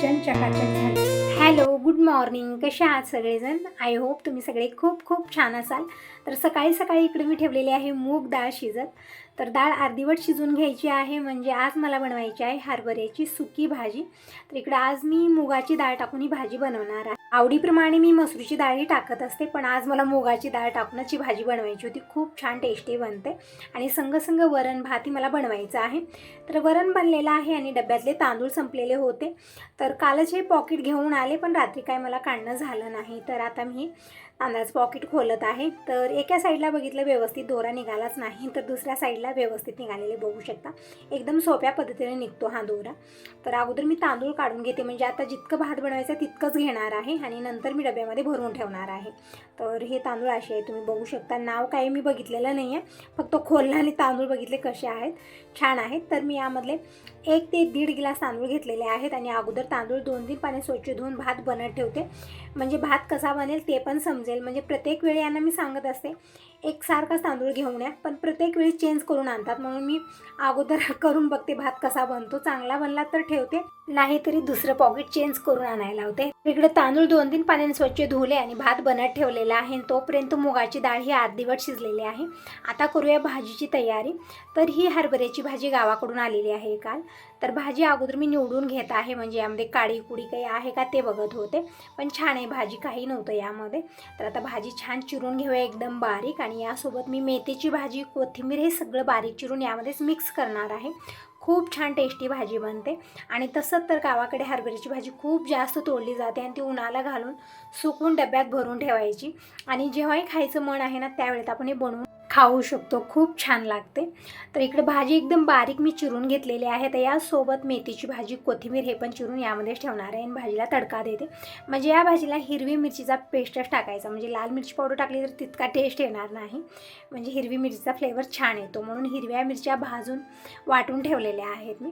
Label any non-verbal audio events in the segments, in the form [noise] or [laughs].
Kitchen चकाचक झाले. Hello good morning कसे आहात सगळेजण? आय होप तुम्ही सगळे खूप खूप छान असाल. तर सकाळी सकाळी इकडे मी ठेवलेली आहे मूग डाळ शिजत. तर डाळ अर्धीवट शिजून घ्यायची आहे. म्हणजे आज मला बनवायची आहे हरभऱ्याची सुकी भाजी. तर इकडे आज मी मुगाची डाळ टाकून ही भाजी बनवणार आहे. आवडीप्रमाणे मी मसूरची डाळही टाकत असते पण आज मला मुगाची डाळ टाकूनच ही भाजी बनवायची होती. खूप छान टेस्टी बनते. आणि संग संग वरण भातही मला बनवायचं आहे. तर वरण बनलेलं आहे आणि डब्यातले तांदूळ संपलेले होते. तर कालच हे पॉकेट घेऊन आले पण रात्री काय मला काढणं झालं नाही. तर आता मी अंदाज पॉकेट खोलत आहे. तर एका साईडला बघितलं व्यवस्थित दोरा निघालाच नाही. तर दुसऱ्या साईडला व्यवस्थित निघालेले बघू शकता. एकदम सोप्या पद्धतीने निघतो हा दोरा. तर अगोदर मी तांदूळ काढून घेते. म्हणजे आता जितकं भात बनवायचं तितकंच घेणार आहे. आणि नंतर मी डब्यामध्ये भरून ठेवणार आहे. तर हे तांदूळ असे आहे तुम्ही बघू शकता. नाव काही मी बघितलेलं नाही आहे. फक्त खोललं आणि तांदूळ बघितले कसे आहेत. छान आहेत. तर मी यामधले एक ते दीड गिलास तांदूळ घेतलेले आहेत. आणि अगोदर तांदूळ दोन तीन पाणी स्वच्छ धुवून भात बनत ठेवते. म्हणजे भात कसा बनेल ते पण समजेल. म्हणजे प्रत्येक वेळी यांना मी सांगत असते एकसारखाच तांदूळ घेऊन या. पण प्रत्येक वेळी चेंज करून आणतात. म्हणून मी अगोदर [laughs] करून बघते भात कसा बनतो. चांगला बनला तर ठेवते. नाहीतरी दुसरं पॉकेट चेंज करून आणायला होते इकडे तांदूळ दोन तीन पाण्याने स्वच्छ धुले आणि भात बनत ठेवलेला आहे. आणि तोपर्यंत मुगाची डाळ ही अर्धीवट शिजलेली आहे. आता करूया भाजीची तयारी. तर ही हरभऱ्याची भाजी गावाकडून आलेली आहे काल. तर भाजी अगोदर मी निवडून घेत आहे. म्हणजे यामध्ये काळी कुडी काही आहे का ते बघत होते. पण छान आहे. भाजी काही नव्हतं यामध्ये. तर आता भाजी छान चिरून घेऊया. एकदम बारीक आणि आणि यासोबत मी मेथीची भाजी कोथिंबीर हे सगळं बारीक चिरून यामध्येच मिक्स करणार आहे. खूप छान टेस्टी भाजी बनते. आणि तसंच तर गावाकडे हरभऱ्याची भाजी खूप जास्त तोडली जाते आणि ती उन्हाला घालून सुकून डब्यात भरून ठेवायची. आणि जेव्हाही खायचं मन आहे ना त्यावेळेत आपण हे बनवून खाऊ शकतो. खूप छान लागते. तर इकडे भाजी एकदम बारीक मी चिरून घेतलेली आहे. तर यासोबत मेथीची भाजी कोथिंबीर हे पण चिरून यामध्येच ठेवणार आहे आणि भाजीला तडका देते. म्हणजे या भाजीला हिरवी मिरचीचा पेस्टच टाकायचा. म्हणजे लाल मिरची पावडर टाकली तर तितका टेस्ट येणार नाही. म्हणजे हिरवी मिरचीचा फ्लेवर छान येतो. म्हणून हिरव्या मिरच्या भाजून वाटून ठेवलेल्या आहेत मी.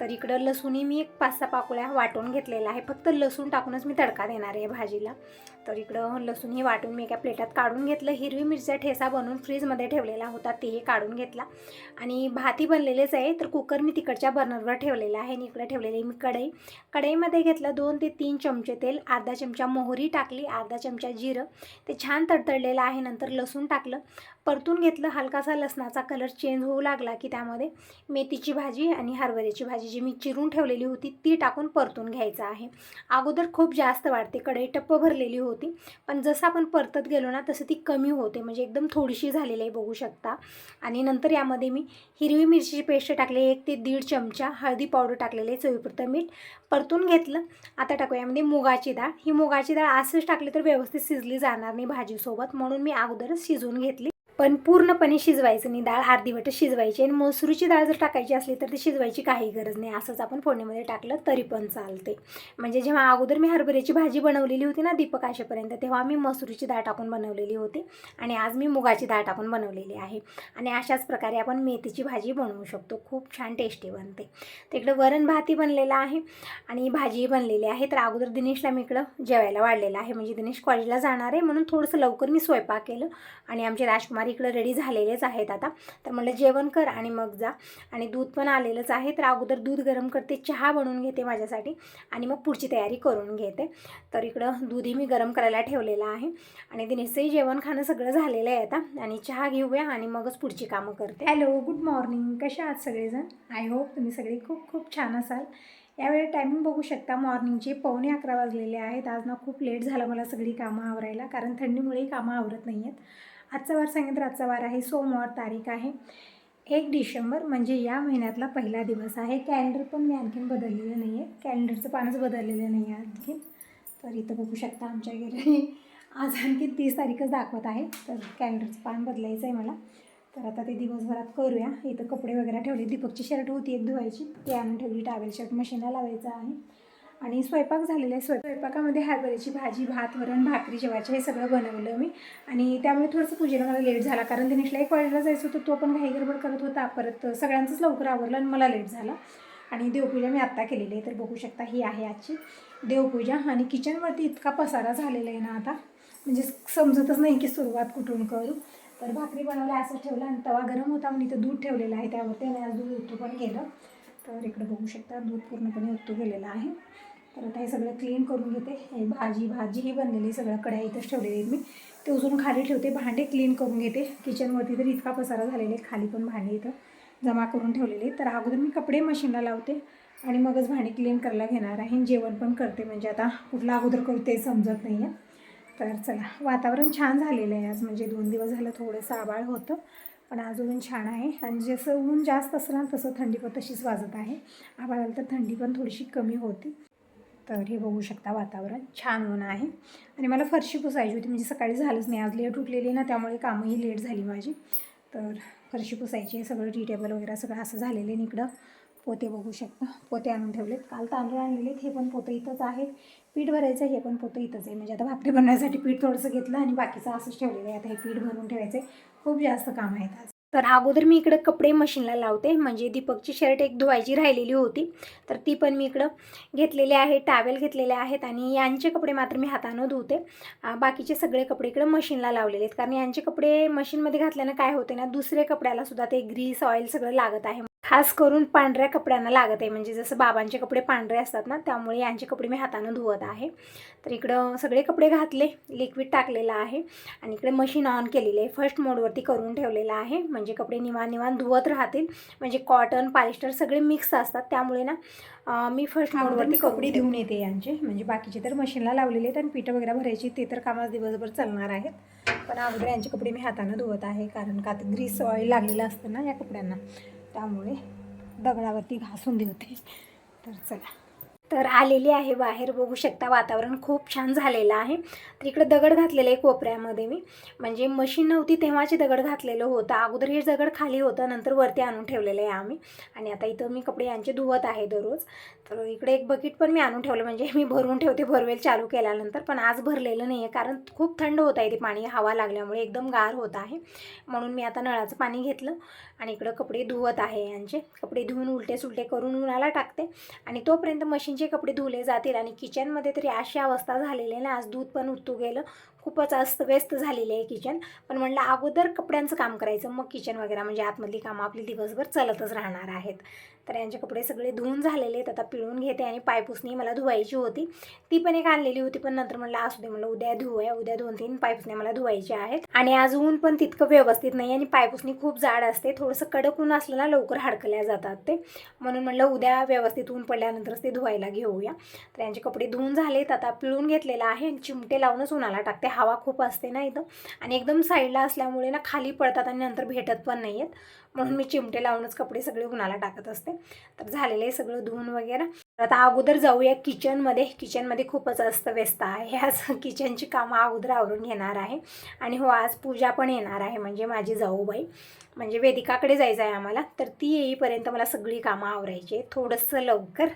तर इकडं लसूणही मी एक पाच सहा पाकुळ्या वाटून घेतलेला आहे. फक्त लसूण टाकूनच मी तडका देणार आहे भाजीला. तर इकडं लसूण हे वाटून मी एका प्लेटात काढून घेतलं. हिरवी मिरच्या ठेसा बनवून फ्रीजमध्ये ठेवलेला होता तेही काढून घेतला. आणि भाती बनलेलेच आहे तर कुकर मी तिकडच्या बर्नरवर ठेवलेला आहे आणि इकडे ठेवलेली मी कढई. कढईमध्ये घेतलं दोन ते तीन चमचे तेल अर्धा चमचा मोहरी टाकली अर्धा चमचा जिरं. ते छान तडतडलेलं आहे नंतर लसूण टाकलं. परतून घेतलं हलकासा लसणाचा कलर चेंज होऊ लागला की त्यामध्ये मेथीची भाजी आणि हरभऱ्याची भाजी जी मी चिरून ठेवलेली होती ती टाकून परतून घ्यायचं आहे. अगोदर खूप जास्त वाढते कढई टप्प भरलेली होती. होती. पण जसं आपण परतत गेलो ना तसं ती कमी होते. म्हणजे एकदम थोडीशी झालेली आहे बघू शकता. आणि नंतर यामध्ये मी हिरवी मिरचीची पेस्ट टाकली एक ते दीड चमचा हळदी पावडर टाकलेले चवीपुरतं मीठ. परतून घेतलं. आता टाकू यामध्ये मुगाची डाळ. ही मुगाची डाळ असंच टाकली तर व्यवस्थित शिजली जाणार नाही भाजीसोबत. म्हणून मी अगोदरच शिजवून घेतली. पण पूर्णपणे शिजवायचं नाही. डाळ अर्धीवटच शिजवायची आणि मसुरीची डाळ जर टाकायची असली तर ती शिजवायची काही गरज नाही. असंच आपण फोडणीमध्ये टाकलं तरी पण चालते. म्हणजे जेव्हा अगोदर मी हरभऱ्याची भाजी बनवलेली होती ना दीपक आशेपर्यंत तेव्हा मी मसुरीची डाळ टाकून बनवलेली होती आणि आज मी मुगाची डाळ टाकून बनवलेली आहे. आणि अशाच प्रकारे आपण मेथीची भाजी बनवू शकतो. खूप छान टेस्टी बनते. तिकडं वरण भाती बनलेला आहे आणि भाजीही बनलेली आहे. तर अगोदर दिनेशला मी इकडं जेवायला वाढलेलं आहे. म्हणजे दिनेश कॉलेजला जाणार आहे म्हणून थोडंसं लवकर मी स्वयंपाक केलं आणि आमचे राजकुमार इकडं रेडी झालेलेच आहेत आता. तर म्हणलं जेवण कर आणि मग जा. आणि दूध पण आलेलंच आहे. तर अगोदर दूध गरम करते चहा बनवून घेते माझ्यासाठी आणि मग पुढची तयारी करून घेते. तर इकडं दूधही मी गरम करायला ठेवलेलं आहे. आणि दिनेशचंही जेवण खाणं सगळं झालेलं आहे आता. आणि चहा घेऊया आणि मगच पुढची कामं करते. हॅलो गुड मॉर्निंग कशा आहात सगळेजण? आय होप तुम्ही सगळे खूप खूप छान असाल. यावेळी टायमिंग बघू शकता. मॉर्निंगचे पावणे अकरा वाजलेले आहेत. आज ना खूप लेट झालं मला सगळी कामं आवरायला. कारण थंडीमुळेही कामं आवरत नाही आहेत आजचा वार सांगितलं तर आजचा वार आहे सोमवार तारीख आहे. एक डिसेंबर म्हणजे या महिन्यातला पहिला दिवस आहे. कॅलेंडर पण मी आणखीन बदललेलं नाही आहे कॅलेंडरचं पानच बदललेलं नाही आहे आणखीन. तर इथं बघू शकता आमच्या घरी. आज आणखी तीस तारीखच दाखवत आहे. तर कॅलेंडरचं पान बदलायचं आहे मला. तर आता ते दिवसभरात करूया. इथं कपडे वगैरे ठेवले. दीपकची शर्ट होती एक धुवायची. ती आणून ठेवली. टावेल शर्ट मशीनला लावायचं आहे. आणि स्वयंपाक झालेला आहे. स्वयंपाकामध्ये हरभऱ्याची भाजी भात वरण भाकरी जेवायचे हे सगळं बनवलं मी. आणि त्यामुळे थोडंसं पूजेला मला लेट झाला. कारण दिनेशला एक कॉलेजला जायचं होतं तो पण घाई गडबड करत होता. परत सगळ्यांचंच लवकर आवरलं आणि मला लेट झाला. आणि देवपूजा मी आत्ता केलेली आहे. तर बघू शकता ही आहे आजची देवपूजा. आणि किचनवरती इतका पसारा झालेला आहे ना आता. म्हणजे समजतच नाही की सुरुवात कुठून करू. तर भाकरी बनवल्या असं ठेवलं आणि तवा गरम होता म्हणून इथं दूध ठेवलेलं आहे. त्यावरती आणि आज दूध उतू पण गेलं तर इकडं बघू शकता दूध पूर्णपणे उतू गेलेलं आहे. तर आता हे सगळं क्लीन करून घेते. हे भाजी भाजीही बनलेली सगळ्या कढ्या इथंच ठेवलेली आहेत मी. ते उजून खाली ठेवते भांडे क्लीन करून घेते. किचनवरती तर इतका पसारा झालेला आहे खाली पण भांडे इथं जमा करून ठेवलेले तर अगोदर मी कपडे मशीनला लावते आणि मगच भांडी क्लीन करायला घेणार आहे जेवण पण करते. म्हणजे आता कुठला अगोदर करू ते समजत नाही आहे तर चला वातावरण छान झालेलं आहे आज. म्हणजे दोन दिवस झालं थोडंसं आबाळ होतं पण आज ऊन छान आहे. आणि जसं ऊन जास्त असलं तसं थंडी पण तशीच वाजत आहे. आबाळ आलं तर थंडी पण थोडीशी कमी होती. तर हे बघू शकता वातावरण. छान ऊन आहे. आणि मला फरशी पुसायची होती. म्हणजे सकाळी झालंच नाही. आज लेट उठलेली ना त्यामुळे कामही लेट झाली माझी. तर फरशी पुसायची आहे. सगळं टी टेबल वगैरे सगळं असं झालेलं आहे. इकडं पोते बघू शकता. पोते आणून ठेवलेत. काल तांदूळ आणलेले आहेत हे पण पोतं इथंच आहे पीठ भरायचं हे पण पोतं इथंच आहे. म्हणजे आता भाकरी बनवण्यासाठी पीठ थोडंसं घेतलं आणि बाकीचं असंच ठेवलेलं आहे. आता हे पीठ भरून ठेवायचं आहे खूप जास्त काम आहेत आज. तर अगोदर मी इकडं कपडे मशीनला लावते. म्हणजे दीपकची शर्ट एक धुवायची राहिलेली होती. तर ती पण मी इकडं घेतलेले आहे टावेल घेतलेले आहेत आणि यांचे कपडे मात्र मी हातानं धुते. बाकीचे सगळे कपडे इकडं मशीनला लावलेले आहेत. कारण यांचे कपडे मशीनमध्ये घातल्यानं काय होते ना दुसऱ्या कपड्याला सुद्धा ते ग्रीस ऑइल सगळं लागत आहे. खास करून पांढऱ्या कपड्यांना लागत आहे. म्हणजे जसं बाबांचे कपडे पांढरे असतात ना त्यामुळे यांचे कपडे मी हातानं धुवत आहे. तर इकडं सगळे कपडे घातले लिक्विड टाकलेलं आहे. आणि इकडे मशीन ऑन केलेली आहे. फर्स्ट मोडवरती करून ठेवलेलं आहे. म्हणजे कपडे निवान निवान धुवत राहतील. म्हणजे कॉटन पॉलिस्टर सगळे मिक्स असतात. त्यामुळे ना मी फर्स्ट मोडवरती कपडे धुवून येते यांचे. म्हणजे बाकीचे तर मशीनला लावलेले आहेत आणि पिठं वगैरे भरायची ते तर कामास दिवसभर चालणार आहेत. पण अगोदर यांचे कपडे मी हातानं धुवत आहे. कारण का ग्रीस ऑइल लागलेलं असतं ना या कपड्यांना. त्यामुळे दगडावरती घासून देते. तर चला. तर आलेली आहे बाहेर. बघू शकता वातावरण खूप छान झालेलं आहे. तर इकडं दगड घातलेलं आहे कोपऱ्यामध्ये मी. म्हणजे मशीन नव्हती तेव्हाचे दगड घातलेलं होतं. अगोदर हे दगड खाली होतं. नंतर वरती आणून ठेवलेलं आहे आम्ही. आणि आता इथं मी कपडे यांचे धुवत आहे दररोज. तर इकडे एक बकेट पण मी आणून ठेवलं. म्हणजे मी भरून ठेवते भरवेल चालू केल्यानंतर. पण आज भरलेलं नाही आहे कारण खूप थंड होत आहे ते पाणी. हवा लागल्यामुळे एकदम गार होत आहे. म्हणून मी आता नळाचं पाणी घेतलं. आणि इकडं कपडे धुवत आहे यांचे. कपडे धुवून उलटे सुलटे करून उन्हाला टाकते. आणि तोपर्यंत मशीनचे कपडे धुले जातील. आणि किचनमध्ये तरी अशी अवस्था झालेली आहे ना आज दूध पण उतू गेलं. खूपच अस्तव्यस्त झालेले आहे किचन पण म्हणलं अगोदर कपड्यांचं काम करायचं मग किचन वगैरे म्हणजे आतमधली कामं आपली दिवसभर चालतच राहणार आहेत. तर यांचे कपडे सगळे धुवून झालेले आहेत. आता पिळून घेते आणि पायपुसणी मला धुवायची होती. ती पण एक आणलेली होती पण नंतर म्हणलं असू दे म्हणलं उद्या धुवूया. उद्या दोन तीन पायपुसण्या मला धुवायच्या आहेत. आणि आज ऊन पण तितकं व्यवस्थित नाही आणि पायपुसणी खूप जाड असते. थोडंसं कडक ऊन असलं ना लवकर हडकल्या जातात ते. म्हणून म्हणलं उद्या व्यवस्थित ऊन पडल्यानंतरच ते धुवायला घेऊया. तर यांचे कपडे धुवून झालेत. आता पिळून घेतलेलं आहे आणि चिमटे लावूनच उन्हाला टाकते. हवा खूप असते ना इथं आणि एकदम साईडला असल्यामुळे ना खाली पडतात आणि नंतर भेटत पण नाही आहेत म्हणून मी चिमटे लावूनच कपडे सगळे उन्हाला टाकत असते. तर झालेलं आहे सगळं धुवून वगैरे. आता अगोदर जाऊया किचनमध्ये. किचनमध्ये खूपच अस्तव्यस्त आहे. आज किचनची कामं अगोदर आवरून घेणार आहे. आणि हो आज पूजा पण येणार आहे. म्हणजे माझी जाऊबाई. म्हणजे वेदिकाकडे जायचं आहे आम्हाला. तर ती येईपर्यंत मला सगळी कामं आवरायची आहे थोडंसं लवकर.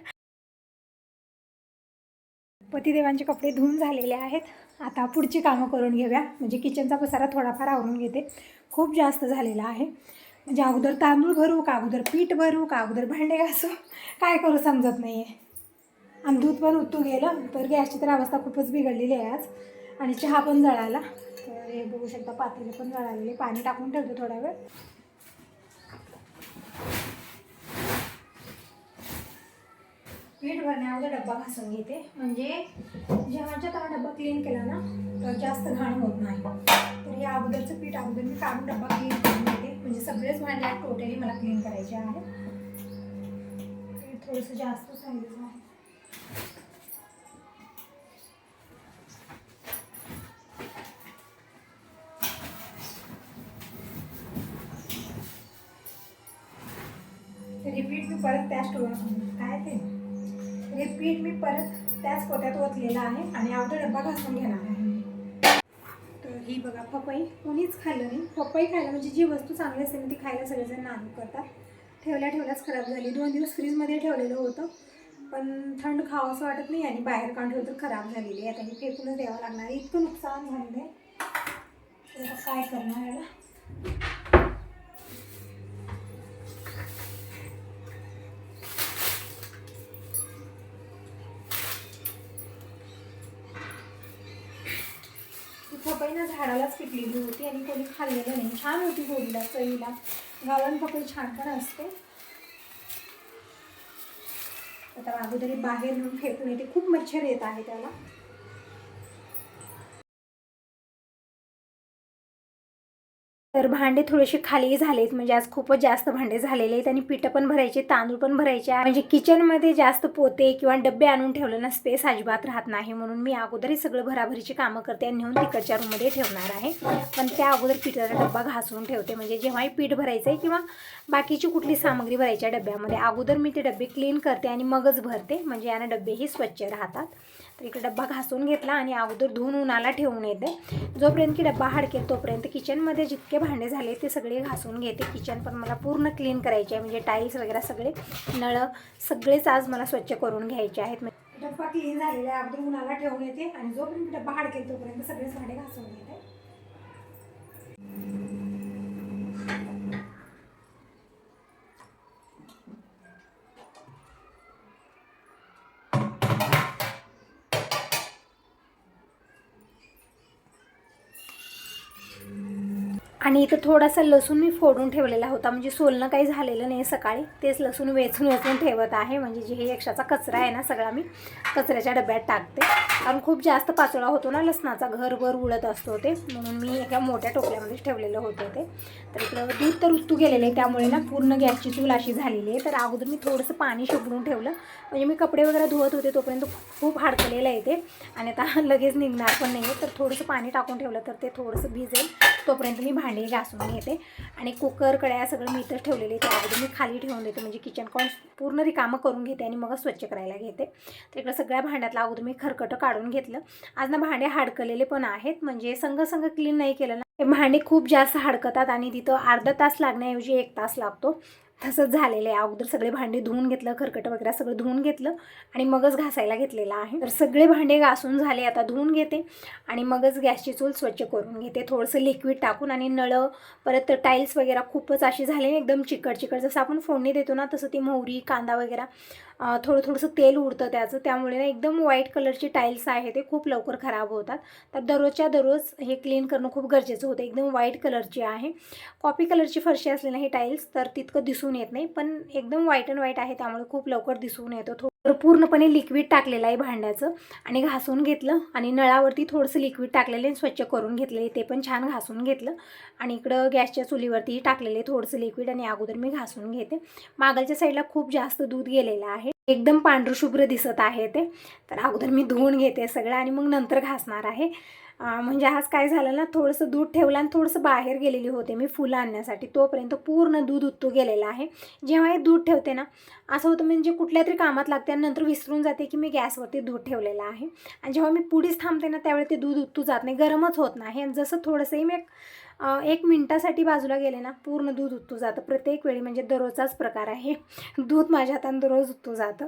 पतिदेवांचे कपडे धुवून झालेले आहेत. आता पुढची कामं करून घेऊया. म्हणजे किचनचा पसारा थोडाफार आवरून घेते. खूप जास्त झालेला आहे. म्हणजे अगोदर तांदूळ भरू का अगोदर पीठ भरू का अगोदर भांडे घासू? काय करू समजत नाही आहे आणि दूध पण उतू गेलं. तर गॅसची तर अवस्था खूपच बिघडलेली आहे आज. आणि चहा पण जळाला. तर हे बघू शकता पातेले पण जळालेले पाणी टाकून ठेवतो थोडा वेळ. पीठ भरण्यावर डब्बा घासून घेते. म्हणजे जेव्हाच्या तेव्हा डब्बा क्लीन केला ना तर जास्त घाण होत नाही. तर या अगोदरचं पीठ अगोदर मी काढून डब्बा क्लीन करून घेते. म्हणजे सगळेच भांडे टोटली मला क्लीन करायचे आहे पीठ थोडंसं जास्त सांगितलं आहे. परत पोत्यात ओतलेलं आहे आणि आवडा डब्बा घासून घेणार आहे. तर ही बघा पपई. कोणीच खाल्लं नाही. पपई खायला म्हणजे जी वस्तू चांगली असते ना ती खायला सगळेजण नाजूक करतात. ठेवल्या ठेवल्याच खराब झाली. दोन दिवस फ्रीजमध्ये ठेवलेलं होतं पण थंड खावं असं वाटत नाही आणि बाहेर काढून ठेवलं तर खराब झालेली आहे. आता ही फेकूनच द्यावं लागणार इतकं नुकसान झालेलं आहे. तर काय करणार याला ती पपई ना झाडालाच पिकलेली होती आणि कोणी खाल्लेलं नाही. छान होती होळीला चवीला. गावरान पकडी छान पण असते. आता अगोदर बाहेर नेऊन फेकून येते खूप मच्छर येत आहे त्याला. तर भांडे थोडेसे खाली झालेत. म्हणजे आज खूपच जास्त भांडे झालेले आहेत आणि पिठं पण भरायचे तांदूळ पण भरायचे म्हणजे किचनमध्ये जास्त पोते किंवा डबे आणून ठेवलं ना स्पेस अजिबात राहत नाही. म्हणून मी अगोदरही सगळं भराभरीची कामं करते आणि नेऊन तिकडच्या रूममध्ये ठेवणार आहे. पण त्या अगोदर पिठाचा डब्बा घासून ठेवते. म्हणजे जेव्हाही पीठ भरायचं आहे किंवा बाकीची कुठली सामग्री भरायच्या डब्यामध्ये अगोदर मी ते डबे क्लीन करते आणि मगच भरते. म्हणजे यानं डबेही स्वच्छ राहतात. तर इकडे डब्बा घासून घेतला आणि अगोदर धुवून उन्हाला ठेवून येते. जोपर्यंत की डब्बा हाडकेल तोपर्यंत किचनमध्ये जितके भांडे झाले ते सगळे घासून घेते. किचन पण मला पूर्ण क्लीन करायचे आहे. म्हणजे टाईल्स वगैरे सगळे नळं सगळेच आज मला स्वच्छ करून घ्यायचे आहेत. डब्बा क्लीन झालेला आहे. अगोदर उन्हाला ठेवून येते. आणि जोपर्यंत डब्बा हाडकेल तोपर्यंत सगळेच भांडे घासून घेते. आणि इथं थोडासा लसूण मी फोडून ठेवलेला होता. म्हणजे सोलणं काही झालेलं नाही सकाळी. तेच लसूण वेचून वेचून ठेवत आहे. म्हणजे जे हे यक्षाचा कचरा आहे ना सगळा मी कचऱ्याच्या डब्यात टाकते. कारण खूप जास्त पाचोळा होतो ना लसणाचा घरभर उडत असतो ते. म्हणून मी एका मोठ्या टोपल्यामध्ये ठेवलेलं होतं ते. तर इकडं दूध तर उत्तू गेलेलं आहे त्यामुळे ना पूर्ण गॅसची चूल अशी झालेली आहे. तर अगोदर मी थोडंसं पाणी शिपडून ठेवलं. म्हणजे मी कपडे वगैरे धुवत होते तोपर्यंत खूप हाडकलेलं आहे ते. आणि आता [laughs] लगेच निघणार पण नाही आहे तर थोडंसं पाणी टाकून ठेवलं तर ते थोडंसं भिजेल. तोपर्यंत मी भांडे घासून घेते. आणि कुकर कड्या सगळं मी इथं ठेवलेले ते अगोदर मी खाली ठेवून देते. म्हणजे किचन कॉन पूर्ण रिकामं करून घेते आणि मग स्वच्छ करायला घेते. तर इकडं सगळ्या भांड्यातला अगोदर मी खरकटं काढून घेतलं. आज ना भांडे हाडकलेले पण आहेत. म्हणजे संघ संघ क्लीन नाही केलं ना. हे भांडे खूप जास्त हाडकतात आणि तिथं अर्धा तास लागण्याऐवजी एक तास लागतो. तसंच झालेलं आहे. अगोदर सगळे भांडे धुवून घेतलं खरकट वगैरे सगळं धुवून घेतलं आणि मगच घासायला घेतलेलं आहे. तर सगळे भांडे घासून झाले आता धुवून घेते आणि मगच गॅसची चूल स्वच्छ करून घेते. थोडंसं लिक्विड टाकून आणि नळं परत टाईल्स वगैरे खूपच अशी झाले. एकदम चिकट चिकट जसं आपण फोडणी देतो ना तसं ती मोहरी कांदा वगैरे थोडं थोडंसं तेल उडतं त्याचं. त्यामुळे ना एकदम व्हाईट कलरची टाईल्स आहे ते खूप लवकर खराब होतात. तर दररोजच्या दररोज हे क्लीन करणं खूप गरजेचं होतं. एकदम व्हाईट कलरची आहे. कॉपी कलरची फरशी असली ना टाईल्स तर तितकं दिसून येत नाही. पण एकदम व्हाईट अँड व्हाईट आहे त्यामुळे खूप लवकर दिसून येतो. तर पूर्णपणे लिक्विड टाकलेलं आहे भांड्याचं. आणि घासून घेतलं आणि नळावरती थोडंसं लिक्विड टाकलेलं स्वच्छ करून घेतलेले ते पण छान घासून घेतलं. आणि इकडं गॅसच्या चुलीवरती टाकलेले थोडंसं लिक्विड आणि अगोदर मी घासून घेते. मागलच्या साईडला खूप जास्त दूध गेलेलं आहे. एकदम पांढरशुभ्र दिसत आहे ते. तर अगोदर मी धुवून घेते सगळं आणि मग नंतर घासणार आहे. म्हणजे आज काय झालं ना थोडंसं दूध ठेवलं आणि थोडंसं बाहेर गेलेली होते मी फुलं आणण्यासाठी. तोपर्यंत पूर्ण दूध उत्तू गेलेलं आहे. जेव्हा हे दूध ठेवते ना असं होतं म्हणजे कुठल्या तरी कामात लागते आणि नंतर विसरून जाते की मी गॅसवरती दूध ठेवलेलं आहे. आणि जेव्हा मी पुढीच थांबते ना त्यावेळी ते दूध उत्तू जात नाही गरमच होत नाही. आणि जसं थोडंसंही मी एक मिनटासाठी बाजूला गेले ना पूर्ण दूध उतू जातं. प्रत्येक वेळी म्हणजे दररोजचाच प्रकार आहे. दूध माझ्या हातानं दररोज उतू जातं.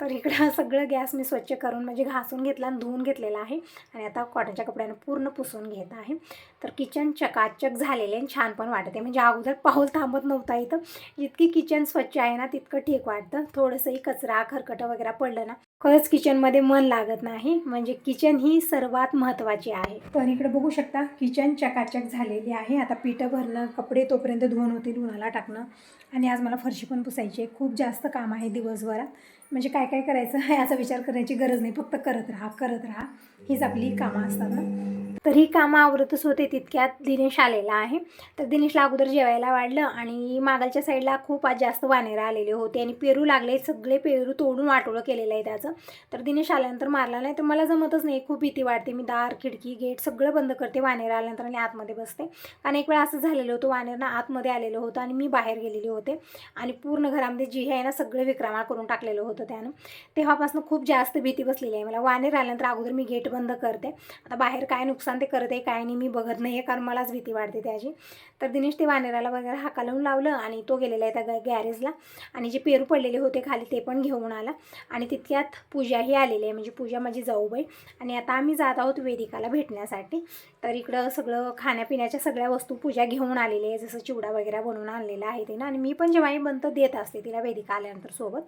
तर इकडं सगळं गॅस मी स्वच्छ करून म्हणजे घासून घेतला आणि धुवून घेतलेला आहे. आणि आता कॉटनच्या कपड्यानं पूर्ण पुसून घेत आहे. तर किचन चकाचक झालेले आणि छान पण वाटते. म्हणजे अगोदर पाऊल थांबत नव्हता इथं. जितकी किचन स्वच्छ आहे ना तितकं ठीक वाटतं. थोडंसंही कचरा खरकटं वगैरे पडलं ना खरंच किचनमध्ये मन लागत नाही. म्हणजे किचन ही सर्वात महत्त्वाची आहे. तर इकडे बघू शकता किचन चकाचक झालेली आहे. आता पिठं भरणं कपडे तोपर्यंत धुवून होतील उन्हाला टाकणं. आणि आज मला फरशी पण पुसायची आहे. खूप जास्त काम आहे दिवसभरात. म्हणजे काय काय करायचं [laughs] याचा विचार करण्याची गरज नाही. फक्त करत राहा करत राहा. हीच आपली कामं असतात ना. तर ही कामं आवरतच होते तितक्यात दिनेश आलेला आहे. तर दिनेशला अगोदर जेवायला वाढलं आणि मागालच्या साईडला खूप आज जास्त वानेरं आलेले होते आणि पेरू लागले सगळे पेरू तोडून वाटोळं केलेलं आहे त्याचं. तर दिनेश आल्यानंतर मारला नाही तर मला जमतच नाही खूप भीती वाटते. मी दार खिडकी गेट सगळं बंद करते वानेर आल्यानंतर आणि आतमध्ये बसते. आणि एक वेळा असं झालेलं होतं वानेरनं आतमध्ये आलेलं होतं आणि मी बाहेर गेलेले होते. आणि पूर्ण घरामध्ये जी आहे ना सगळं विक्रमाळ करून टाकलेलं होतं त्यानं. तेव्हापासून खूप जास्त भीती बसलेली आहे मला. वानेर आल्यानंतर अगोदर मी गेट बंद करते. आता बाहेर काय नुकसान नुकसान ते करत आहे काय नाही मी बघत नाही आहे कारण मलाच भीती वाटते त्याची. तर दिनेश ते वानेराला वगैरे हाका लावून लावलं आणि तो गेलेला आहे त्या गॅरेजला. आणि जे पेरू पडलेले होते खाली ते पण घेऊन आला. आणि तितक्यात पूजाही आलेली आहे म्हणजे पूजा माझी जाऊबाई. आणि आता आम्ही जात आहोत वेदिकाला भेटण्यासाठी. तर इकडं सगळं खाण्यापिण्याच्या सगळ्या वस्तू पूजा घेऊन आलेली आहे जसं चिवडा वगैरे बनवून आणलेला आहे तिनं. आणि मी पण जेव्हाही बनतं देत असते तिला वेदिका आल्यानंतर सोबत.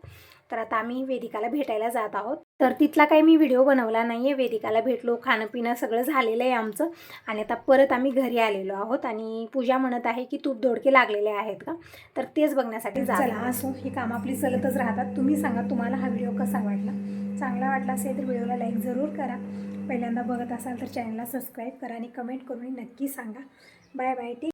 तर आता आम्ही वेदिकाला भेटायला जात आहोत. तर तिथला काही मी व्हिडिओ बनवला नाही आहे वेदिकाला भेटलो खाणं पिणं सगळं झालेलं आहे आमचं. आणि आता परत आम्ही घरी आलेलो आहोत. आणि पूजा म्हणत आहे की तूप दोडके लागलेले आहेत का? तर तेच बघण्यासाठी चला असो ही कामं आपली चलतच राहतात. तुम्ही सांगा तुम्हाला हा व्हिडिओ कसा वाटला? चांगला वाटला असेल तर व्हिडिओला लाईक जरूर करा. पहिल्यांदा बघत असाल तर चॅनलला सबस्क्राईब करा आणि कमेंट करून नक्की सांगा. Bye bye. टी